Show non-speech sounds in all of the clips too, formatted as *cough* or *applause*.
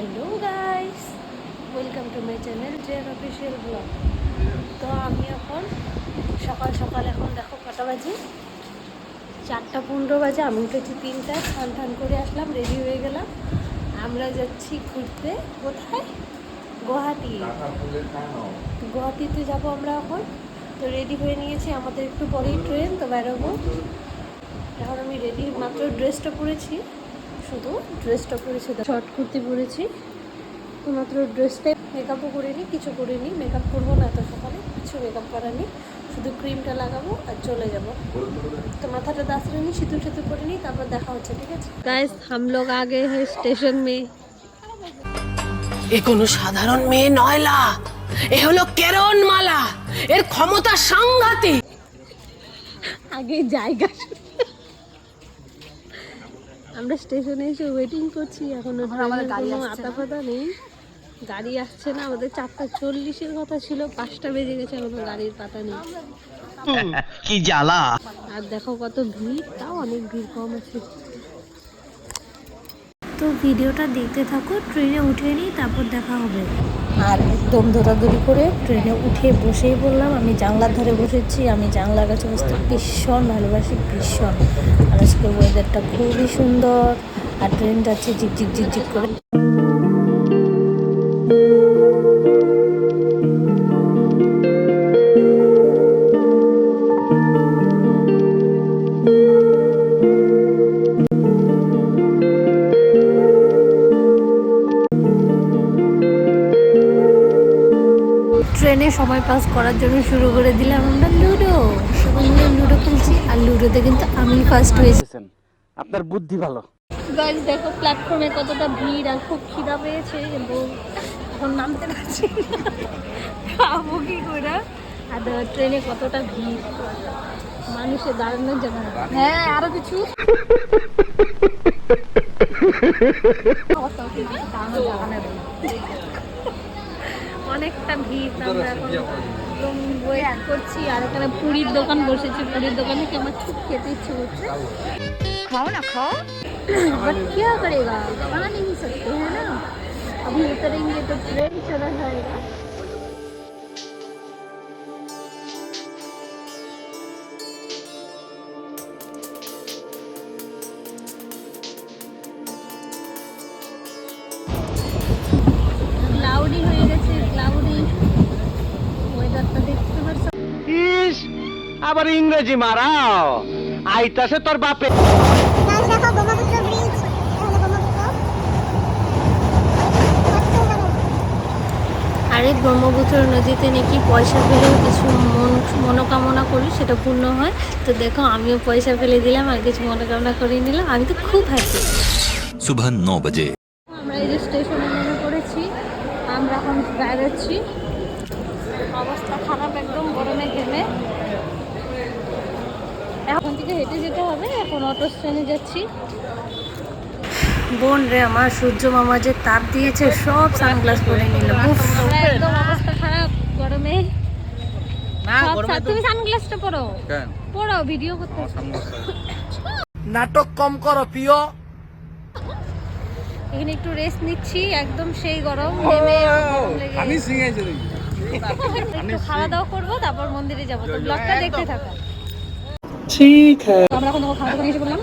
Hello guys welcome to my channel Zen official blog তো আমি এখন সকাল সকাল এখন দেখো কটা বাজে? চারটা পনেরো বাজে, আমি উঠেছি তিনটায় স্নান টান করে আসলাম রেডি হয়ে গেলাম। আমরা যাচ্ছি ঘুরতে, কোথায়? গুয়াহাটি। গুয়াহাটিতে যাব আমরা এখন। তো রেডি হয়ে নিয়েছি, আমাদের একটু পরেই ট্রেন তো বেরোবো। এখন আমি রেডি মাত্র ড্রেসটা পরেছি। শুধু ড্রেসটা পরেছি শর্ট কুর্তি পরেছি। মাত্র ড্রেসটাই মেকআপও করিনি কিছু করিনি। মেকআপ করব না এত সকালে কিছু মেকআপ করানি শুধু ক্রিমটা লাগাবো আর চলে যাব। তো মাথাটা দাসরেনি সিঁদুর সেতু করে নিই তারপর দেখা হচ্ছে ঠিক আছে? গাইস হাম লোক আগে স্টেশন মেয়ে এ কোনো সাধারণ মেয়ে নয়লা এ হলো কেরণ মালা এর ক্ষমতা সাংঘাতিক। আগে জায়গা আমরা স্টেশনে এসে ওয়েটিং করছি। এখনও আমাদের কোনো আতা ফাতা নেই। গাড়ি আসছে না। আমাদের চারটা চল্লিশের কথা ছিল। পাঁচটা বেজে গেছে এখনও গাড়ির পাতা নেই। কি জ্বালা। আর দেখো কত ভিড় তাও অনেক ভিড় কম আছে। তো ভিডিওটা দেখতে থাকো, ট্রেনে উঠে নিই তারপর দেখা হবে। আর একদম দৌড়াদৌড়ি করে ট্রেনে উঠে বসেই বললাম, আমি জানলার ধারে বসেছি, আমি জানলার কাছে বসতে ভীষণ ভালোবাসি, ভীষণ। আর আজকে ওয়েদারটা খুবই সুন্দর। আর ট্রেন যাচ্ছে ঝিকঝিক ঝিকঝিক করে সময় পাস করার জন্য শুরু করে দিলাম আমরা লুডো। সবাই মিলে লুডো খেলছি। আর লুডোতে কিন্তু আমি ফার্স্ট হয়েছি। আপনার বুদ্ধি ভালো। গাইজ দেখো প্ল্যাটফর্মে কতটা ভিড় আর খুব খিদা পেয়েছে কিন্তু এখন নামতে পারছি না। খাব কি করে? আর ট্রেনে কতটা ভিড়? মানুষের দাঁড়ানোর জায়গা নেই। হ্যাঁ আরও কিছু? *laughs* অনেকটা ভিড় আমরা এখন একদম ওয়েট করছি আর এখানে পুরীর দোকান বসেছে পুরীর দোকান থেকে আমার খুব খেতে ইচ্ছে করছে खाओ ना खाओ बट क्या करेगा खा नहीं सकते है ना अभी उतरेंगे तो ट्रेन चला जाएगा ইংরেজি মারাও। আইতাছে তোর বাপে। আরে ব্রহ্মপুত্র নদীতে নাকি পয়সা ফেলেও কিছু মন মনোকামনা করি সেটা পূর্ণ হয়। তো দেখো আমিও পয়সা ফেলে দিলাম আর কিছু মনোকামনা করে নিলাম। আমি তো খুব হ্যাপি সুবহ ন বাজে। আমরা এই যে স্টেশনে নেমে পড়েছি। আমরা এখন বেরোচ্ছি। এখন অটো স্ট্যান্ডে যাচ্ছি। বোন রে আমার সূর্য মামা যে তাপ দিয়েছে সব সানগ্লাস পরে নিল। একদম অবস্থা খারাপ গরমে। তুমি সানগ্লাসটা পরো। পরো ভিডিও করতে। নাটক কম করো প্রিয়। এখানে একটু রেস্ট নিচ্ছি একদম সেই গরম একটু খাওয়া দাওয়া করব তারপর মন্দিরে যাব। তো ব্লগটা দেখতে থাকো। ঠিক হ্যাঁ আমরা এখন খাওয়া দাওয়া এসে বললাম।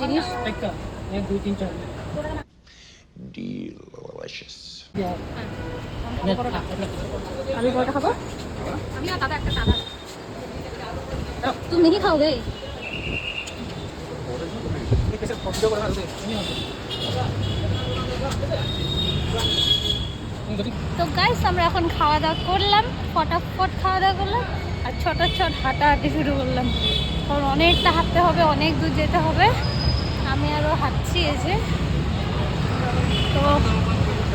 জিনিস আমি বড়টা খাব? তুমি কি তো গাইস আমরা এখন খাওয়া দাওয়া করলাম। ফটাফট খাওয়া দাওয়া করলাম আর ছটার ছট হাঁটাহাঁটি শুরু করলাম। কারণ অনেকটা হাঁটতে হবে অনেক দূর যেতে হবে। আমি আরও হাঁটছি এই যে। তো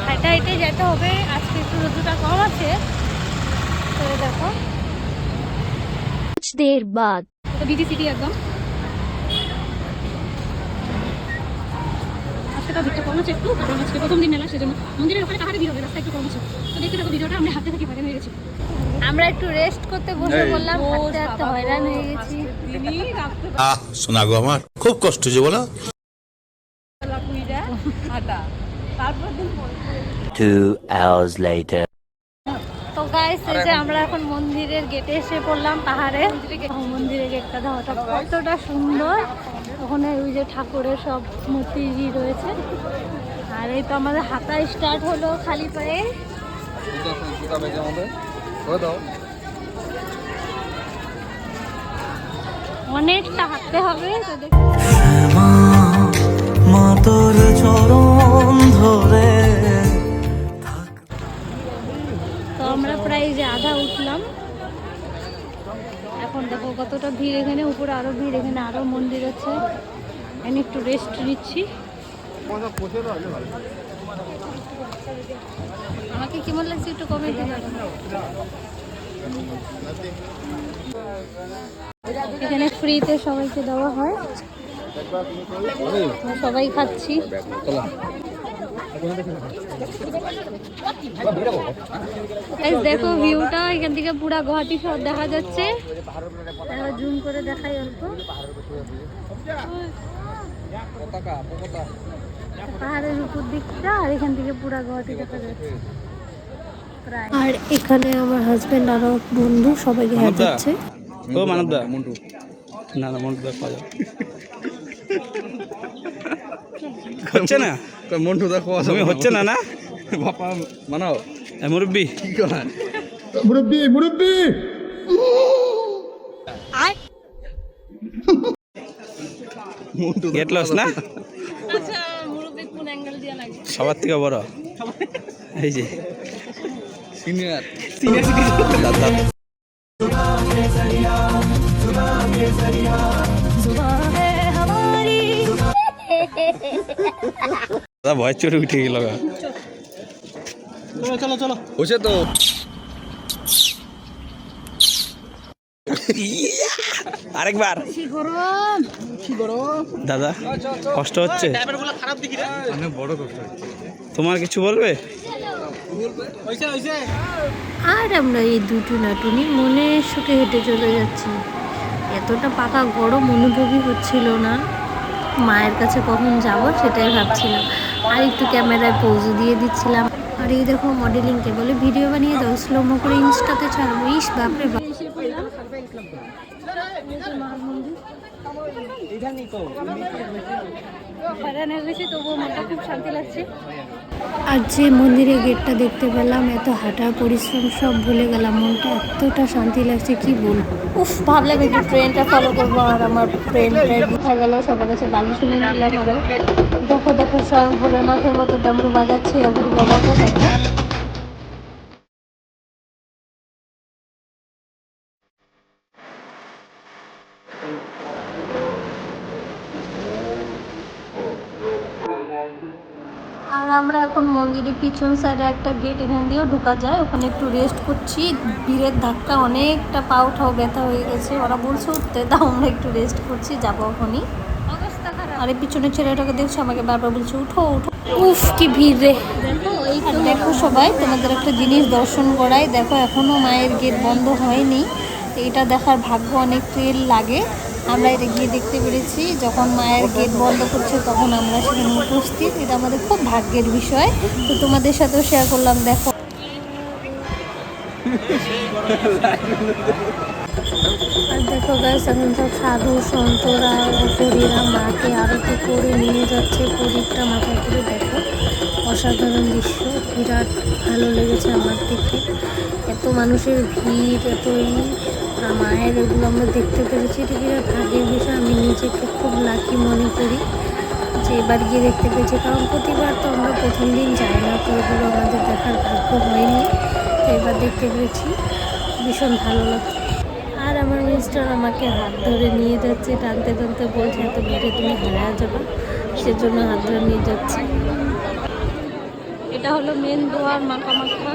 হাঁটা হেঁটে যেতে হবে। আজকে একটু রোদুটা কম আছে। তো দেখো। দেড় বাদ। বিটি সিটি একদম। তো ভিড়টা কম আছে একটু কারণ আজকে প্রথম দিন মেলা সেজন্য মন্দিরের ওখানে কাহারে ভিড় হবে রাস্তা একটু কম আছে। তো দেখতে থাকো ভিডিওটা আমরা হাতে থাকি ভাগে হয়ে গেছি। আমরা একটু রেস্ট করতে বসে বললাম হাঁটতে হাঁটতে হয়রান হয়ে গেছি। আহ শোনা গো আমার খুব কষ্ট হয়েছে বলো। Two hours later. গাইস এই যে আমরা এখন মন্দিরের গেটে এসে পড়লাম পাহাড়ে। মন্দিরের গেটটা দেওয়াটা কতটা সুন্দর। ওখানে ওই যে ঠাকুরের সব মূর্তি রয়েছে। আর এই তো আমাদের হাঁটা স্টার্ট হলো খালি পায়ে। অনেকটা হাঁটতে হবে তো দেখ- মাতর চরণ ধরে প্রায় যে আধা উঠলাম। এখন দেখো কতটা ভিড় এখানে, উপরে আরও ভিড়, এখানে আরও মন্দির আছে। আমি একটু রেস্ট নিচ্ছি। আমাকে কেমন লাগছে একটু জানাবেন এখানে ফ্রিতে সবাইকে দেওয়া হয়। সবাই খাচ্ছি। দেখো ভিউটা এখান থেকে পুরা গুয়াহাটি শহর দেখা যাচ্ছে। জুম করে দেখাই অল্প। পাহাড়ের উপর দিকটা আর এখান থেকে পুরা গুয়াহাটি দেখা যাচ্ছে। আর এখানে আমার হাজবেন্ড আরও বন্ধু সবাই দেখা যাচ্ছে ও মানব দা মন্টু। না না মন্টু দা পাওয়া *laughs* হচ্ছে না? মন্টু দেখো তুমি হচ্ছে না না? বাপা মানাও মুরব্বি কি করে গেট লস না? আচ্ছা মুরব্বী কোন অ্যাঙ্গেল দিয়ে লাগে সবার থেকে বড়। এই যে। সিনিয়র দাদা ভয় চড়ে উঠে গেল গা। হচ্ছে তো। আরেকবার। দাদা কষ্ট হচ্ছে? অনেক বড় কষ্ট হচ্ছে। তোমার কিছু বলবে? আর আমরা এই দুটো নাটুনি মনে সুখে হেঁটে চলে যাচ্ছি। এতটা পাকা গরম অনুভবই হচ্ছিল না। মায়ের কাছে কখন যাব সেটাই ভাবছিলাম। আর একটু ক্যামেরায় পোজ দিয়ে দিচ্ছিলাম। আর এই দেখো মডেলিং কে বলে ভিডিও বানিয়ে দাও স্লোমো করে ইনস্টাতে ছাড়বো ইস বাপরে বাপ। হয়রান হয়ে গেছি তবুও মনটা খুব শান্তি লাগছে। আর যে মন্দিরের গেটটা দেখতে পেলাম এত হাঁটা পরিশ্রম সব ভুলে গেলাম মনটা এতটা শান্তি লাগছে কি বলব? উফ ভাবলাম একটু ট্রেনটা ফলো করব আর আমার ট্রেনটা দেখা গেল? সবার কাছে গান শুনে নিলাম আরও দেখো দেখো সব ভোলেনাথের মতো ডামরু বাজাচ্ছে অগুরু বাবাকে দেখো আর আমরা এখন মন্দিরের পিছন সাইডে একটা গেট এখান দিয়েও ঢোকা যায় ওখানে একটু রেস্ট করছি। ভিড়ের ধাক্কা অনেকটা পা উঠাও ব্যথা হয়ে গেছে। ওরা বলছে উঠতে তাও আমরা একটু রেস্ট করছি যাব ওখানেই আর এই পিছনের ছেলেটাকে দেখছ? আমাকে বারবার বলছে উঠো উঠো। উফ কি ভিড় রে। আর দেখো সবাই তোমাদের একটা জিনিস দর্শন করাই। দেখো এখনও মায়ের গেট বন্ধ হয়নি। এটা দেখার ভাগ্য অনেক ট্রেল লাগে। আমরা এটা গিয়ে দেখতে পেরেছি, যখন মায়ের গেট বন্ধ করছে তখন আমরা সেখানে উপস্থিত। এটা আমাদের খুব ভাগ্যের বিষয়। তো তোমাদের সাথেও শেয়ার করলাম, দেখো। আর দেখো এখন সব সাধু সন্তরা মাকে আরতি করে নিয়ে যাচ্ছে, প্রদীপটা মাথায় করে দেখো। অসাধারণ দৃশ্য। বিরাট ভালো লেগেছে আমার দেখে এত মানুষের ভিড়, এত ই মায়ের এগুলো আমরা দেখতে পেরেছি। এটা বিরাট ভাগ্যের বিষয়? আমি নিজেকে খুব লাকি মনে করি যে এবার গিয়ে দেখতে পেয়েছি। কারণ প্রতিবার তো আমরা প্রথম দিন যাই না, তো এগুলো আমাদের দেখার ভাগ্য হয়নি। তো এবার দেখতে পেরেছি। ভীষণ ভালো লাগছে। আর আমার মিস্টার আমাকে হাত ধরে নিয়ে যাচ্ছে, টানতে টানতে বলছে, এত ভিড়ে তুমি হারা যাবে। সেজন্য হাত ধরে নিয়ে যাচ্ছে। এটা হলো মেন দোয়ার মাখা মাখা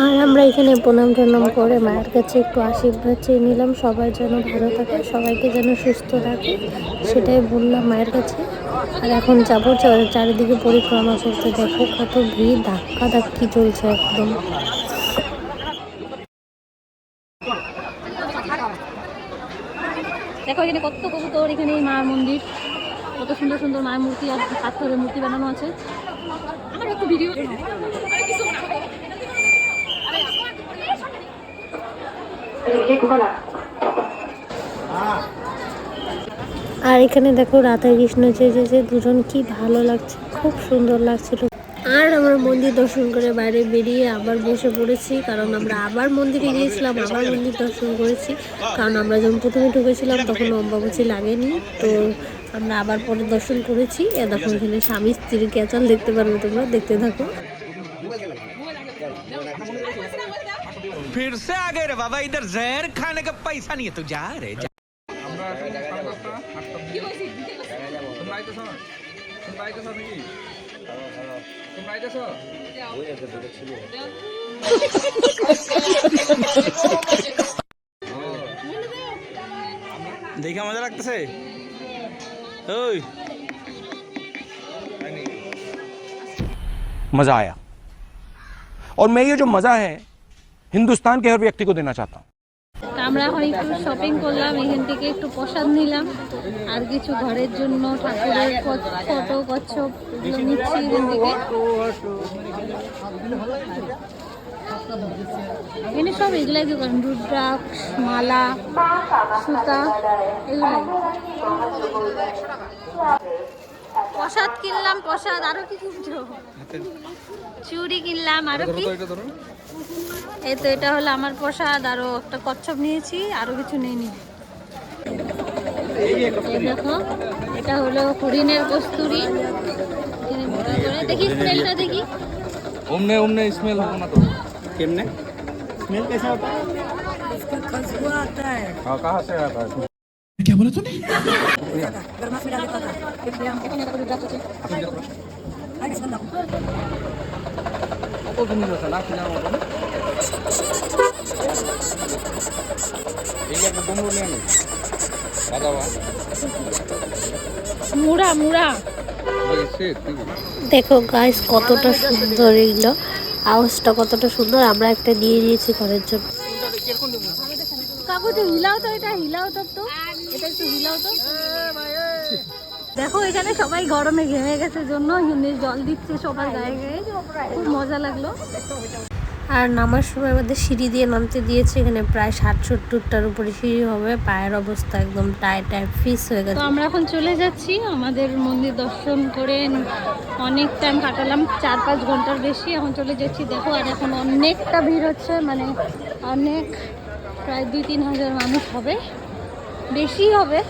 আর আমরা এখানে প্রণাম টনাম করে মায়ের কাছে একটু আশীর্বাদ চেয়ে নিলাম সবাই যেন ভালো থাকে সবাইকে যেন সুস্থ থাকে সেটাই বললাম মায়ের কাছে। আর এখন যাব চারিদিকে পরিক্রমা করতে দেখো কত ভিড় ধাক্কা ধাক্কি চলছে একদম। দেখো এখানে কত কবুতর এখানে মার মন্দির। কত সুন্দর সুন্দর মায়ের মূর্তি আর পাথরের মূর্তি বানানো আছে। আমার একটু ভিডিও আর এখানে দেখো রাধা কৃষ্ণ চেয়েছে দুজন কি ভালো লাগছে, খুব সুন্দর লাগছিল আর আমরা মন্দির দর্শন করে বাইরে বেরিয়ে আবার বসে পড়েছি, কারণ আমরা আবার মন্দিরে গিয়েছিলাম, আবার মন্দির দর্শন করেছি। কারণ আমরা যখন প্রথমে ঢুকেছিলাম, তখন অম্বাবুচি লাগেনি। তো আমরা আবার পরে দর্শন করেছি এ দেখো এখানে স্বামী স্ত্রীর ক্যাচাল দেখতে পারবে তোমরা দেখতে থাকো फिर से आ गए रे बाबा इधर जहर खाने का पैसा नहीं है तू जा रे जा তোমরা আইতেছ তোমরা আইতেছ নাকি তোমরা আইতেছ দেখে মজা লাগতেছে ওই मज़ा आया और मैं ये जो मज़ा है हिंदुस्तान के हर व्यक्ति को देना चाहता हूँ তা আমরা এখন একটু শপিং করলাম এখান থেকে একটু প্রসাদ নিলাম আর কিছু ঘরের জন্য ঠাকুরের ফটো কচ্ছপ এগুলো নিচ্ছি এখান থেকে এখানে সব এগুলাই দোকান রুদ্রাক্ষ মালা সুতা এগুলাই। প্রসাদ কিনলাম প্রসাদ। আরও কি কিনছো চুড়ি কিনলাম। আরও কি? এই তো এটা হলো আমার প্রসাদ। আরও একটা কচ্ছপ নিয়েছি আরও কিছু নিইনি। দেখো এটা হলো হরিণের কস্তুরি। দেখি স্মেলটা দেখি। ওমনে ওমনে স্মেল হব না তো। কেমনে স্মেল कैसा होता है हाँ कहाँ से आता है কত জিনিস আছে না কিনার মতন এই একটা ডুমুর নিয়ে নি বাদাবা মুড়া মুড়া এই সে ঠিক দেখো গাইস কতটা সুন্দর এগুলো আওয়াজটা কতটা সুন্দর, আমরা একটা দিয়ে দিয়েছি ঘরের জন্য। হিলাও তো এটা, হিলাও তো দেখো, এখানে সবাই গরমে ঘেমে গেছে জন্য জল দিচ্ছে সবার গায়ে গায়ে। খুব মজা লাগল। আর নামার সময় আমাদের সিঁড়ি দিয়ে নামতে দিয়েছে, এখানে প্রায় ষাট সত্তরটার উপরে সিঁড়ি হবে, পায়ের অবস্থা একদম টায় টায় ফিস হয়ে গেছে। তো আমরা এখন চলে যাচ্ছি, আমাদের মন্দির দর্শন করে অনেক টাইম কাটালাম, চার পাঁচ ঘণ্টার বেশি এখন চলে যাচ্ছি। দেখো, আর এখন অনেকটা ভিড় হচ্ছে মানে অনেক, প্রায় দুই তিন হাজার মানুষ হবে, বেশি হবে,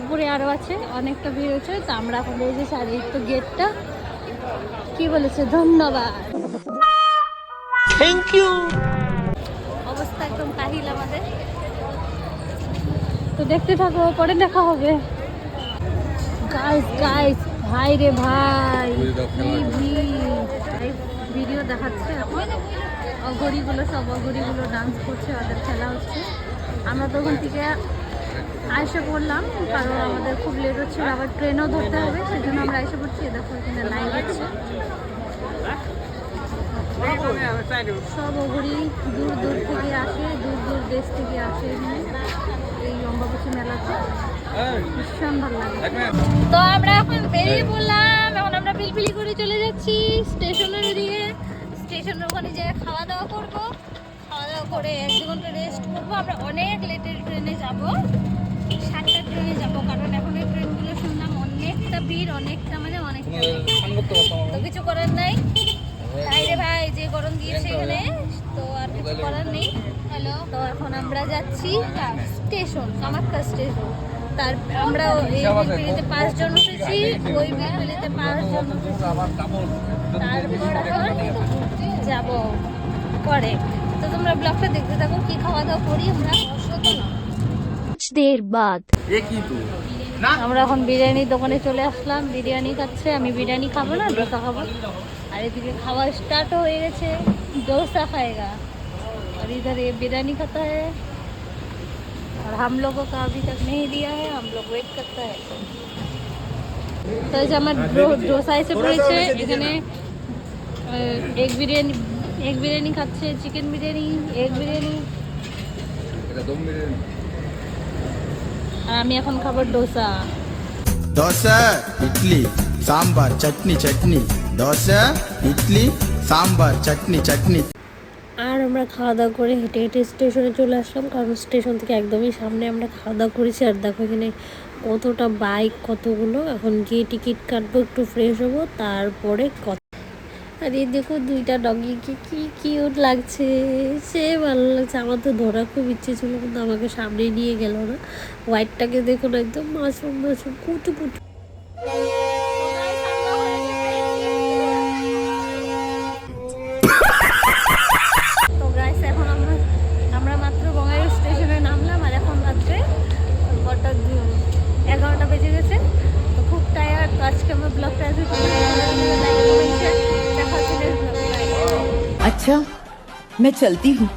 উপরে আরও আছে, অনেকটা ভিড় হচ্ছে। তো আমরা এখন বেরিয়েছি আর এই তো গেটটা কি বলেছে, ধন্যবাদ। থ্যাংক ইউ অবস্থা একদম কাহিল আমাদের। তো দেখতে থাকো পরে দেখা হবে। গাইস গাইস ভাই রে ভাই ভিডিও দেখাচ্ছে। এখন অঘরিগুলো সব অঘরিগুলো ডান্স করছে ওদের খেলা হচ্ছে। আমরা তো ওখান থেকে আয়সা পড়লাম কারণ আমাদের খুব লেট হচ্ছিল আবার ট্রেনও ধরতে হবে সেজন্য আমরা এসে পড়ছি। এ দেখো এখানে লাইন হচ্ছে সব ওগুলি দূর দূর থেকে আসে, দূর দূর দেশ থেকে আসে এখানে, এই অম্বাবতী মেলাতে। ভীষণ ভালো লাগে। তো আমরা এখন বেরিয়ে পড়লাম, এখন আমরা পিলপিলি করে চলে যাচ্ছি স্টেশনের দিকে স্টেশনের ওখানে যে খাওয়া দাওয়া করব। খাওয়া দাওয়া করে এক দু ঘণ্টা রেস্ট করব। আমরা অনেক লেটের ট্রেনে যাব। সাতটা ট্রেনে যাব, কারণ এখন এই ট্রেনগুলো শুনলাম অনেকটা ভিড়, অনেকটা মানে অনেকটা। তো কিছু করার নাই। তাই রে ভাই যে গরম দিয়েছে এখানে তো আর কিছু করার নেই। হ্যালো তো এখন আমরা যাচ্ছি স্টেশন কামাখ্যা স্টেশন তার আমরা এই বিলপিলিতে পাঁচজন উঠেছি ওই বিলপিলিতে পাঁচজন উঠেছি। তারপর এখন যাব পরে। তো তোমরা ব্লগটা দেখতে থাকো কি খাওয়া দাওয়া করি আমরা? দের বাদ। আমরা এখন বিরিয়ানির দোকানে চলে আসলাম বিরিয়ানি খাচ্ছে আমি বিরিয়ানি খাবো না ডোসা খাবো আর এদিকে খাওয়া স্টার্ট হয়ে গেছে डोसा खाएगा और इधर ये बिरयानी खाता है और हम लोगों का अभी तक नहीं दिया है हम लोग वेट करता है তো এই যে আমার ডোসা এসে পড়েছে এখানে এগ বিরিয়ানি এগ বিরিয়ানি খাচ্ছে চিকেন বিরিয়ানি এগ বিরিয়ানি এটা দম বিরিয়ানি আর আমি এখন খাবার ডোসা। দোসা ইডলি সাম্বার চাটনি চাটনি। দোসা ইডলি সাম্বার চাটনি চাটনি। আর আমরা খাওয়া দাওয়া করে হেঁটে হেঁটে স্টেশনে চলে আসলাম কারণ স্টেশন থেকে একদমই সামনে আমরা খাওয়া দাওয়া করেছি আর দেখো এখানে কতটা বাইক কতগুলো। এখন গিয়ে টিকিট কাটবো একটু ফ্রেশ হব তারপরে আর এই দেখো দুইটা ডগিকে কি কিউট লাগছে। সে ভালো লাগছে। আমার তো ধরা খুব ইচ্ছে ছিল, কিন্তু আমাকে সামনে নিয়ে গেল না। হোয়াইটটাকে দেখুন একদম মাসুম মাসুম কুটু কুটু। मैं चलती हूँ।